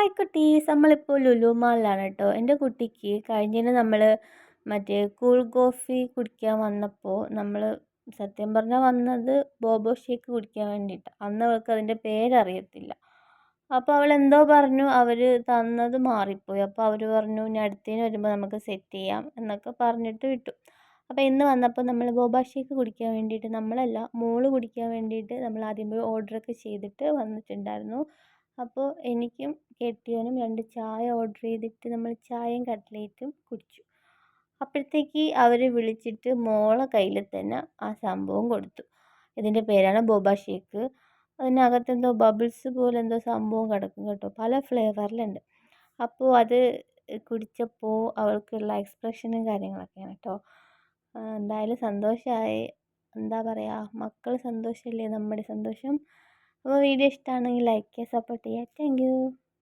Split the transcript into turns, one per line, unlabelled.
Hi കുട്ടീസ് നമ്മളിപ്പോൾ ലുലു മാളിലാണ് കേട്ടോ എന്റെ കുട്ടിക്ക് കഴിഞ്ഞതിന് നമ്മൾ മറ്റേ കൂൾ കോഫി കുടിക്കാൻ വന്നപ്പോൾ നമ്മൾ സത്യം പറഞ്ഞാൽ വന്നത് ബോബോ ഷേക്ക് കുടിക്കാൻ വേണ്ടിയിട്ടാണ് അന്ന് അവൾക്ക് അതിന്റെ പേരറിയത്തില്ല. അപ്പോൾ അവൾ എന്തോ പറഞ്ഞു അവർ തന്നത് മാറിപ്പോയി. അപ്പോൾ അവർ പറഞ്ഞു ഇനി അടുത്തതിന് വരുമ്പോൾ നമുക്ക് സെറ്റ് ചെയ്യാം എന്നൊക്കെ പറഞ്ഞിട്ട് വിട്ടു. അപ്പോൾ ഇന്ന് വന്നപ്പോൾ നമ്മൾ ബോബ ഷേക്ക് കുടിക്കാൻ വേണ്ടിയിട്ട് നമ്മളല്ല മോൾ കുടിക്കാൻ വേണ്ടിയിട്ട് നമ്മൾ ആദ്യം പോയി ഓർഡറൊക്കെ ചെയ്തിട്ട് വന്നിട്ടുണ്ടായിരുന്നു. അപ്പോൾ എനിക്കും കെട്ടിയവനും രണ്ട് ചായ ഓർഡർ ചെയ്തിട്ട് നമ്മൾ ചായയും കട്ട്ലേറ്റും കുടിച്ചു. അപ്പോഴത്തേക്ക് അവർ വിളിച്ചിട്ട് മോളെ കയ്യിൽ തന്നെ ആ സംഭവം കൊടുത്തു. ഇതിന്റെ പേരാണ് ബോബ ഷേക്ക്. അതിനകത്ത് എന്തോ ബബിൾസ് പോലെ എന്തോ സംഭവം കിടക്കും കേട്ടോ. പല ഫ്ലേവറിലുണ്ട് അപ്പോൾ അത് കുടിച്ചപ്പോൾ അവൾക്കുള്ള എക്സ്പ്രഷനും കാര്യങ്ങളൊക്കെയാണ് കേട്ടോ. എന്തായാലും സന്തോഷമായി എന്താ പറയുക മക്കൾ സന്തോഷമല്ലേ നമ്മുടെ സന്തോഷം. അപ്പോൾ വീഡിയോ ഇഷ്ടമാണെങ്കിൽ ലൈക്ക് ചെയ്യുക. സപ്പോർട്ട് ചെയ്യുക താങ്ക്